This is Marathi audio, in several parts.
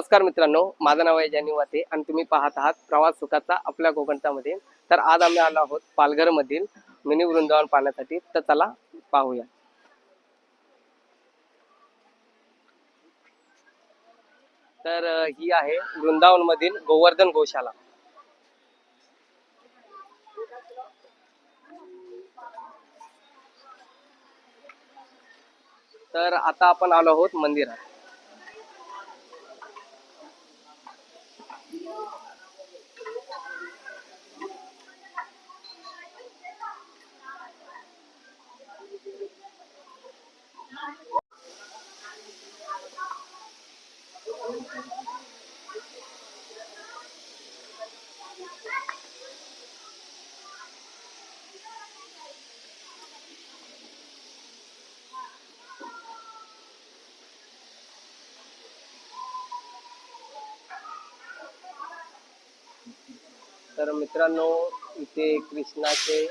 नमस्कार मित्रांनो माझं नाव आहे जानी वाते आणि तुम्ही पाहत आहात प्रवास सुखाचा आपल्या कोकणच्यामध्ये तर आज आम्ही आलो आहोत पालघर मधील मिनी वृंदावन पाहण्यासाठी. तर चला पाहूया. तर ही आहे वृंदावन मधील गोवर्धन गोशाला. तर आता आपण आलो आहोत मंदिरात. तर मित्रांनो इथे कृष्णाचे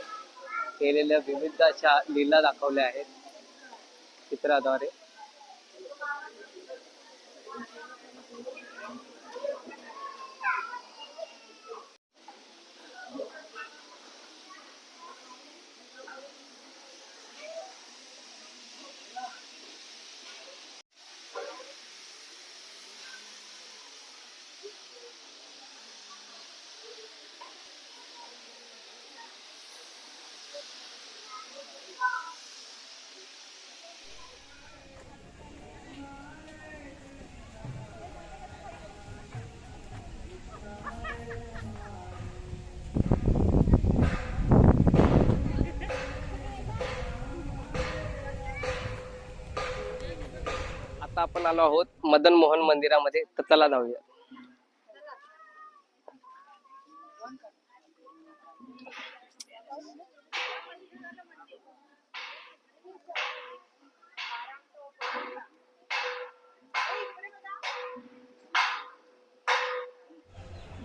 केलेल्या विविध अशा लीला दाखवल्या आहेत चित्राद्वारे. आलो आहोत मदन मोहन मंदिरामध्ये. तर चला जाऊया.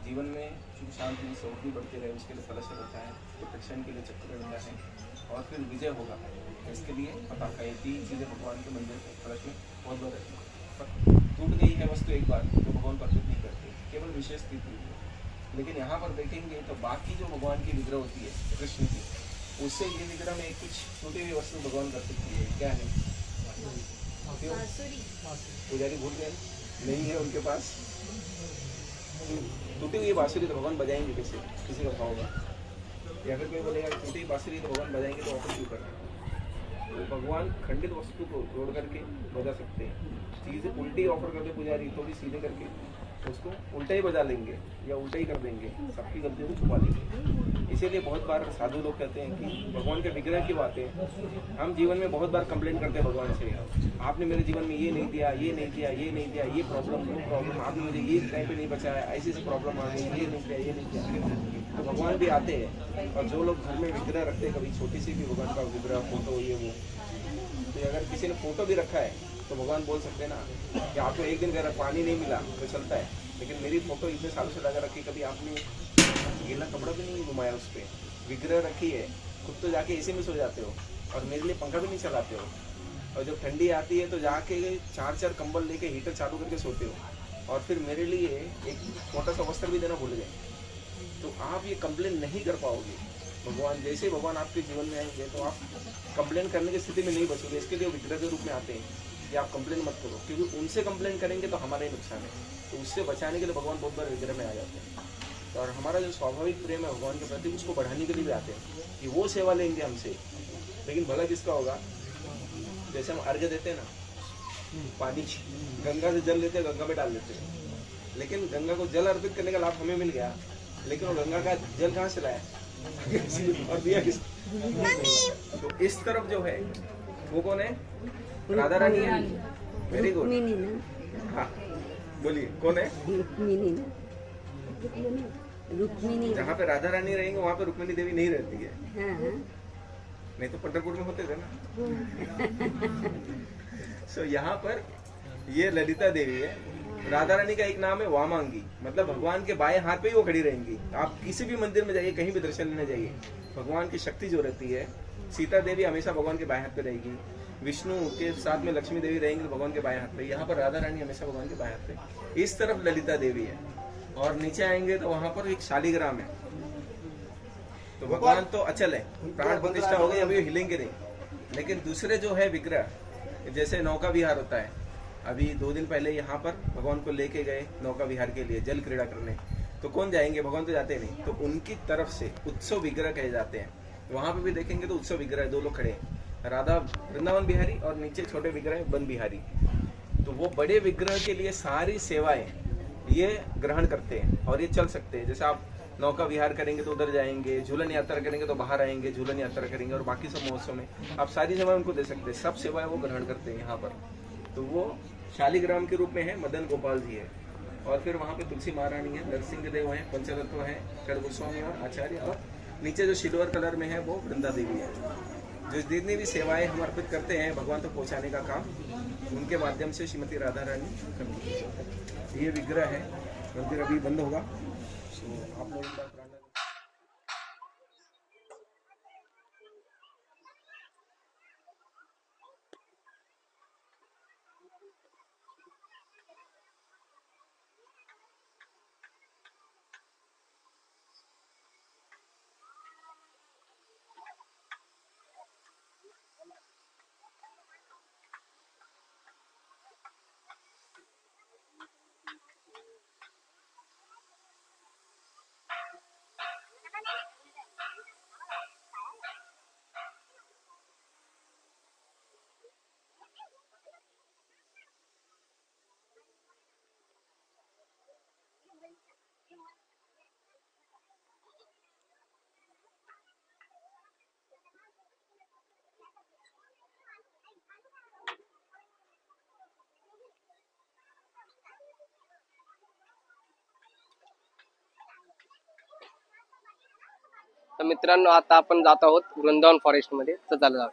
जीवन में सुख, शांति समृद्धि बढ़ती रहे, उसके लिए कलश रहता है प्रोटेक्शन के लिए चक्र रहता है, और फिर विजय होगा। इसके लिए पताका ये तीन चीज़ें भगवान के मंदिर के कलश में बहुत है पर टूट गई है वस्तु एक बार तो भगवान प्रकट नहीं करते केवल विशेष स्थिति है। लेकिन यहाँ पर देखेंगे तो बाकी जो भगवान की विग्रह होती है कृष्ण की उससे ये विग्रह में कुछ टूटी हुई वस्तु भगवान कर सकती है। क्या है? पुजारी भूल गए। नहीं है उनके पास। टूटी हुई बांसुरी तो भगवान बजाएँगे कैसे? किसी का भाव होगा। या फिर कोई बोलेगा टूटी बांसुरी तो भगवान बजाएँगे तो ऑफ़र क्यों कर रहे तो भगवान खंडित वस्तु को जोड़ करके बजा सकते हैं। चीज़ उल्टी ऑफ़र करके पुजारी थोड़ी सीधे करके उसको उल्टा ही बजा लेंगे या उल्टा ही कर देंगे, सबकी गलतियों को छुपा लेंगे इसीलिए बहुत बार साधु लोग कहते हैं कि भगवान के विग्रह की बातें, हम जीवन में बहुत बार कंप्लेन करते हैं भगवान से, आपने मेरे जीवन में ये नहीं दिया, ये नहीं दिया, ये नहीं दिया, ये प्रॉब्लम वो प्रॉब्लम आपने मुझे ये टाइम पे नहीं बचाया, ऐसी ऐसी प्रॉब्लम आ गई, ये नहीं दिया ये नहीं दिया तो भगवान भी आते हैं और जो लोग घर में विग्रह रखते हैं, कभी छोटी सी भी भगवान का विग्रह फ़ोटो ये वो तो अगर किसी ने फ़ोटो भी रखा है तो भगवान बोल सकते ना कि आपको एक दिन अगर पानी नहीं मिला तो चलता है। लेकिन मेरी फ़ोटो इतने सालों से लगा रखी, कभी आपने गीला कपड़ा भी नहीं घुमाया उस पर विग्रह रखी है, खुद तो जाके एसी में सो जाते हो और मेरे लिए पंखा भी नहीं चलाते हो। और जब ठंडी आती है तो जाके चार चार कंबल लेके हीटर चालू करके सोते हो। और फिर मेरे लिए एक छोटा सा वस्त्र भी देना भूल गए। तो आप ये कंप्लेन नहीं कर पाओगे। भगवान, जैसे भगवान आपके जीवन में आएँगे तो आप कंप्लेन करने की स्थिति में नहीं बचोगे इसके लिए विग्रह के रूप में आते हैं कि आप कंप्लेन मत करो, क्योंकि उनसे कंप्लेन करेंगे तो हमारा ही नुकसान है। तो उससे बचाने के लिए भगवान बहुत बार विग्रह में आ जाते हैं। तो और हमारा जो स्वाभाविक प्रेम है भगवान के प्रति, उसको बढ़ाने के लिए भी आते हैं कि वो सेवा लेंगे हमसे। लेकिन भला किसका होगा? जैसे हम अर्घ्य देते हैं ना, पानी, गंगा से जल लेते हैं, गंगा में डाल देते हैं। लेकिन गंगा को जल अर्पित करने का लाभ हमें मिल गया, लेकिन वो गंगा का जल कहाँ से लाया? और दिया किस तो इस तरफ़ जो है वो कौन है? राधा रानी है। वेरी गुड हाँ बोलिए कौन है? रुक्मिणी ना। जहाँ पे राधा रानी रहेंगे वहाँ पे रुक्मिणी देवी नहीं रहती है। हाँ हाँ। नहीं तो पंढरपुर में होते थे ना। सो so, यहाँ पर ये ललिता देवी है। राधा रानी का एक नाम है वामांगी। मतलब भगवान के बाएँ हाथ पे ही वो खड़ी रहेंगी। आप किसी भी मंदिर में जाइए, कहीं भी दर्शन लेने जाइए, भगवान की शक्ति जो रहती है, सीता देवी हमेशा भगवान के बाएँ हाथ पे रहेगी। विष्णु के साथ में लक्ष्मी देवी रहेंगे, भगवान के बाएँ हाथ पे। यहाँ पर राधा रानी हमेशा भगवान के बाएँ हाथ पे। इस तरफ़ ललिता देवी है। और नीचे आएँगे तो वहाँ पर एक शालीग्राम है। तो भगवान तो अचल है। प्राण प्रतिष्ठा हो गई, अभी हिलेंगे नहीं। लेकिन दूसरे जो है विग्रह, जैसे नौका विहार होता है अभी दो दिन पहले यहाँ पर भगवान को लेके गए नौका विहार के लिए, जल क्रीड़ा करने। तो कौन जाएँगे? भगवान तो जाते नहीं। तो उनकी तरफ़ से उत्सव विग्रह कहे जाते हैं। वहाँ पे भी देखेंगे तो उत्सव विग्रह दो लोग खड़े हैं। राधा वृंदावन बिहारी और नीचे छोटे विग्रह वन बिहारी। तो वो बड़े विग्रह के लिए सारी सेवाएँ ये ग्रहण करते हैं और ये चल सकते हैं। जैसे आप नौका विहार करेंगे तो उधर जाएँगे, झूलन यात्रा करेंगे तो बाहर आएँगे, झूलन यात्रा करेंगे और बाकी सब महोत्सव में आप सारी सेवाएँ उनको दे सकते हैं। सब सेवाएँ वो ग्रहण करते हैं यहाँ पर। तो वो शालिग्राम के रूप में है, मदन गोपाल जी है। और फिर वहाँ पे तुलसी महारानी है नरसिंह देव है, पंचतत्व है कर गोस्वामी और आचार्य और नीचे जो सिल्वर कलर में है वो वृंदा देवी है। जो जितनी भी सेवाएँ हम अर्पित करते हैं भगवान तक तो पहुँचाने का काम, उनके माध्यम से श्रीमती राधा रानी करती है। ये विग्रह है, मंदिर अभी बंद होगा। सो आप लोग तर मित्रांनो आता आपण जात आहोत वृंदावन फॉरेस्टमध्ये तर चालू जाऊ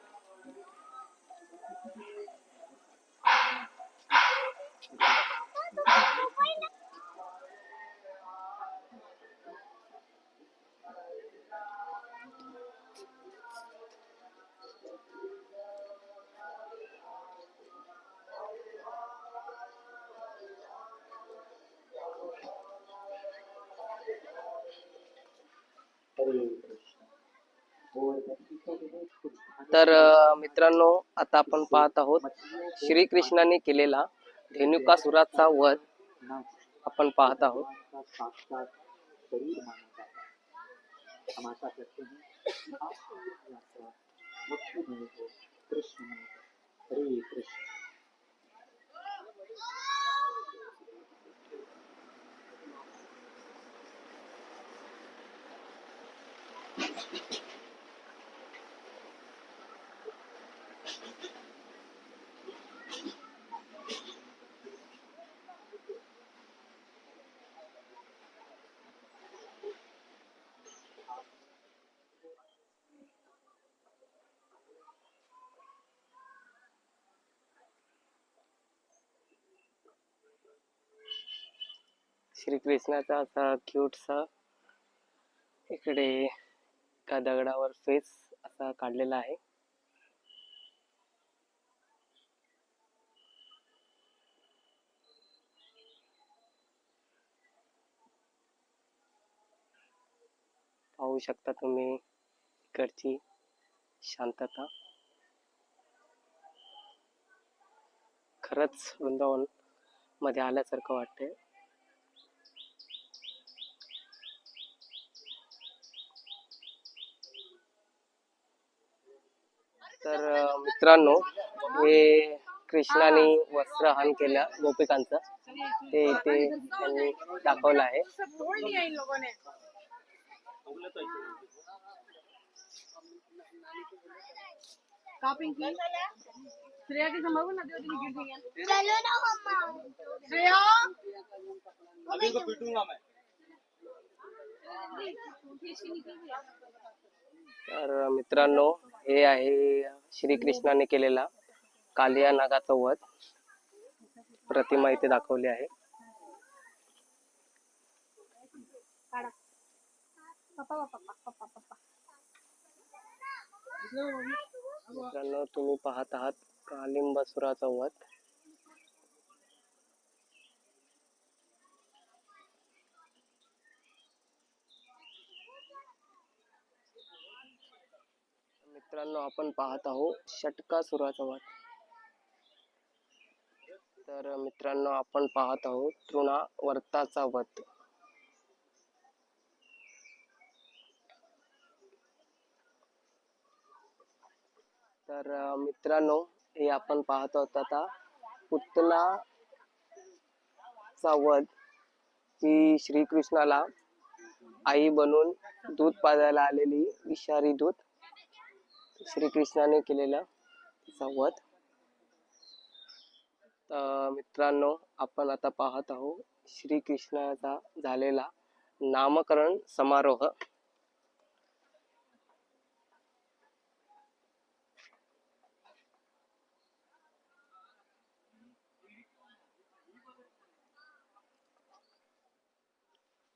तर मित्रांनो आता आपण पाहत आहोत श्रीकृष्णाने केलेला धेनुकासुराचा वध आपण पाहत आहोत का साक्षात शरीर माना जाता है हम आशा करते हैं कि आपको ये यात्रा मुक्ति में हो कृष्ण में हो। हरे कृष्ण श्रीकृष्णाचा असा क्यूटसा इकडे एका दगडावर फेस असा काढलेला आहे. पाहू शकता तुम्ही इकडची शांतता. खरंच वृंदावनमध्ये आल्यासारखं वाटतंय. तर मित्रांनो हे कृष्णाने वस्त्रहन केलं गोपिकांचं. ते इथे त्यांनी दाखवलं आहे. श्रेया के संभावना ना गिर गई चलो ना मम्मा श्रेया अभी पीटूंगा मैं तर मित्रांनो हे आहे श्रीकृष्णाने केलेला कालिया नागाचा वध. प्रतिमा इथे दाखवली आहे. मित्रांनो तुम्ही पाहत आहात कालिंबासुराचा वध. मित्रांनो आपण पाहत आहोत षटकासुराचा वध तर मित्रांनो आपण पाहत आहोत तृणावर्ताचा वध. तर मित्रांनो हे आपण पाहत आहोत आता पुतना चा वध ही श्रीकृष्णाला आई बनून दूध पाजायला आलेली विषारी दूध श्रीकृष्णाने केलेला संवाद तर मित्रांनो आपण आता पाहत आहोत श्रीकृष्णाचा झालेला नामकरण समारोह.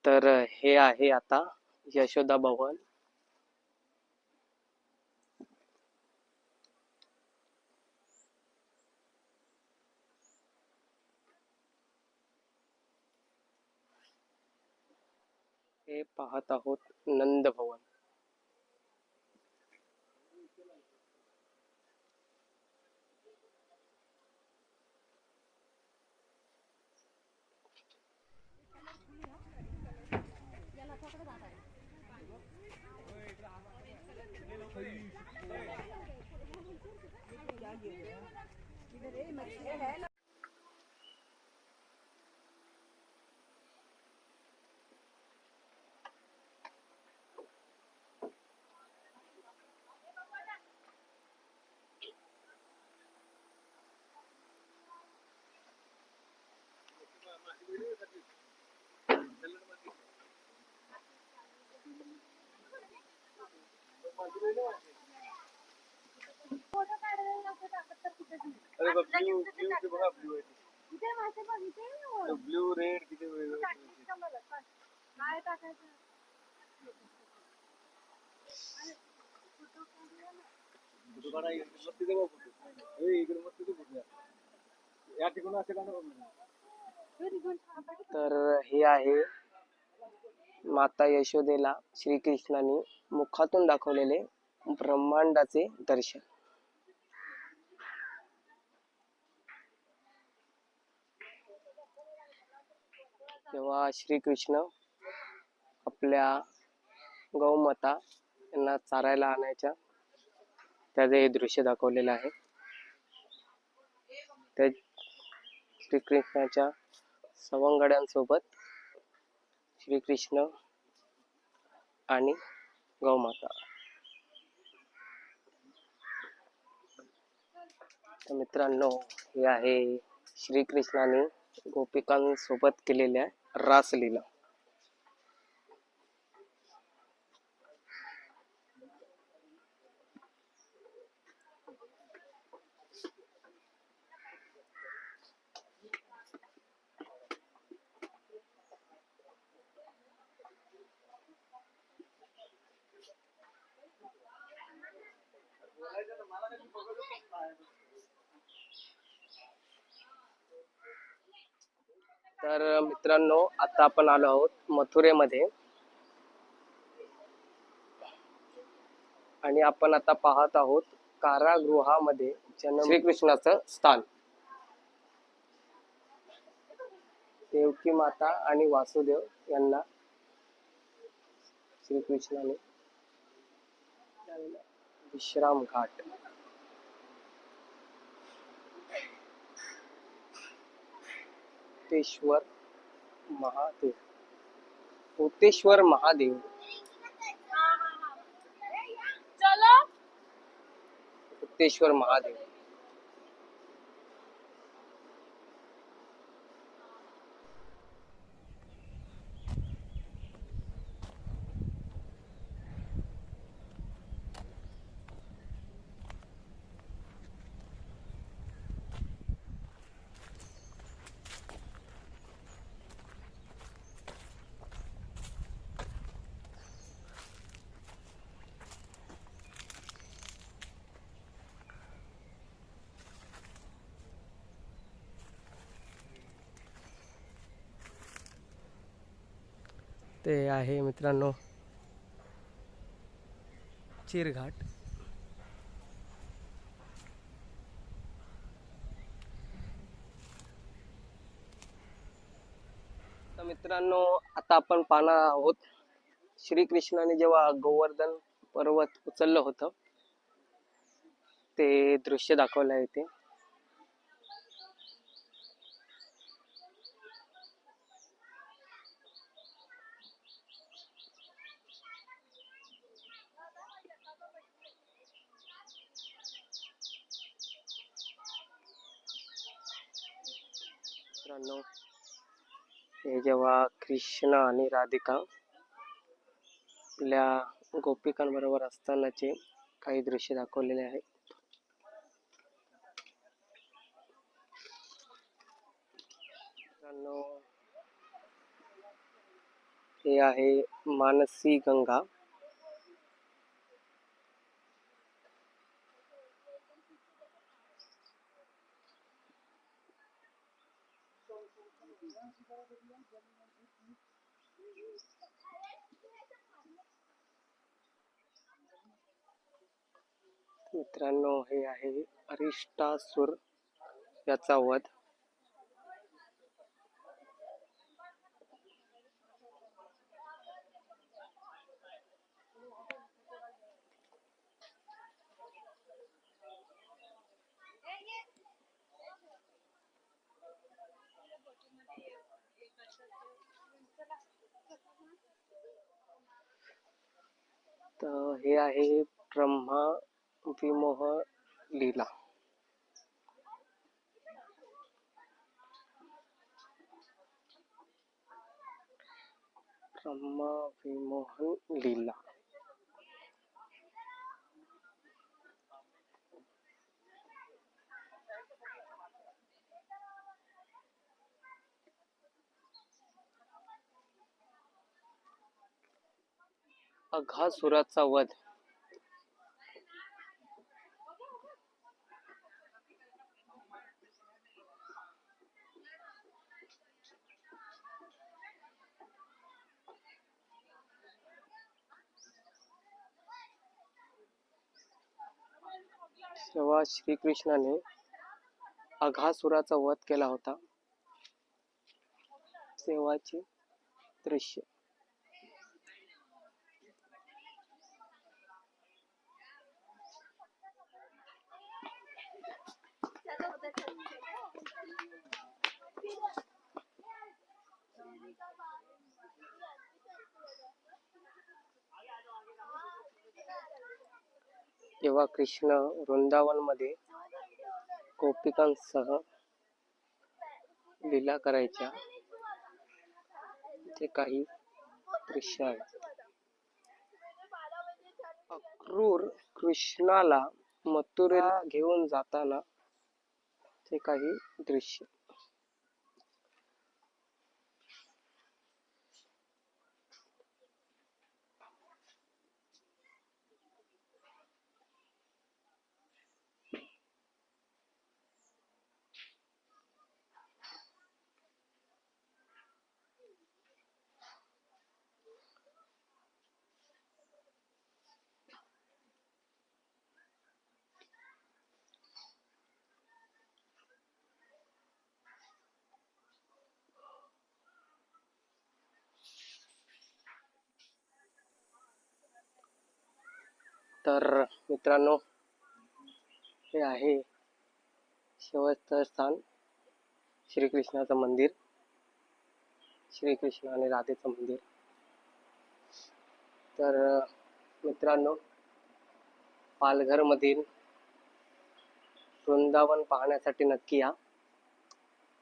तर हे आहे आता यशोदा भवन. हे पाहत आहोत नंद अरे ब्ल्यू ब्ल्यू ते बघा ब्ल्यू आहे इथे मासे बघितले ना ब्ल्यू रेड किती वेगवेगळे काय टाकायचं फ़ोटो काढा मस्त तिथे बघ फ़ोटो इकडे मस्त तिथे फ़ोटो या ठिकाणी असे काढा तर हे आहे माता यशोदेला श्रीकृष्णाने मुखातून दाखवलेले ब्रह्मांडाचे दर्शन. तेव्हा श्रीकृष्ण आपल्या गौमाता यांना चारायला आणायच्या. त्याचे हे दृश्य दाखवलेलं आहे. त्या श्रीकृष्णाच्या सवंगड्यांसोबत श्रीकृष्ण आणि गौमाता. तर मित्रांनो हे आहे श्रीकृष्णाने गोपिकांसोबत केलेल्या रासलीला. तर मित्रांनो आता आपण आलो आहोत मथुरेमध्ये. आणि आपण आता पाहत आहोत कारागृहामध्ये जन्म श्रीकृष्णाचं स्थान. देवकी माता आणि वासुदेव यांना श्रीकृष्णाने विश्राम घाट कोटेश्वर महादेव. कोटेश्वर महादेव. कोटेश्वर महादेव. ते आहे मित्रांनो. चिरघाट. तर मित्रांनो आता आपण पाहणार आहोत श्रीकृष्णाने जेव्हा गोवर्धन पर्वत उचललं होतं ते दृश्य दाखवलं आहे ते मित्रांनो हे जेव्हा कृष्ण आणि राधिका आपल्या गोपिकांबरोबर असतानाचे काही दृश्य दाखवलेले आहे. मित्रांनो हे आहे मानसी गंगा. मित्रांनो हे आहे अरिष्टासुर याचा वध. तर हे आहे ब्रह्मा विमोह लीला. ब्रह्मा विमोहन लीला. अघासुराचा वध. तेव्हा श्रीकृष्णाने अघासुराचा वध केला होता. सेवाचे दृश्य. जेव्हा कृष्ण वृंदावनमध्ये गोपिकांसह लीला करायच्या. ते काही दृश्य आहेत. अक्रूर कृष्णाला मथुरेला घेऊन जाताना ते काही दृश्य. तर मित्रांनो हे आहे शेवटचं स्थान श्रीकृष्णाचं मंदिर. श्रीकृष्ण आणि राधेचं मंदिर. तर मित्रांनो पालघरमधील वृंदावन पाहण्यासाठी नक्की या.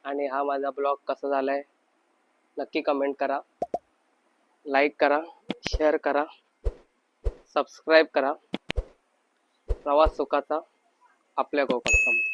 आणि हा माझा ब्लॉग कसा आहे नक्की कमेंट करा. लाईक करा शेअर करा सबस्क्राईब करा. प्रवास सुखाचा आपल्या गोपाळामध्ये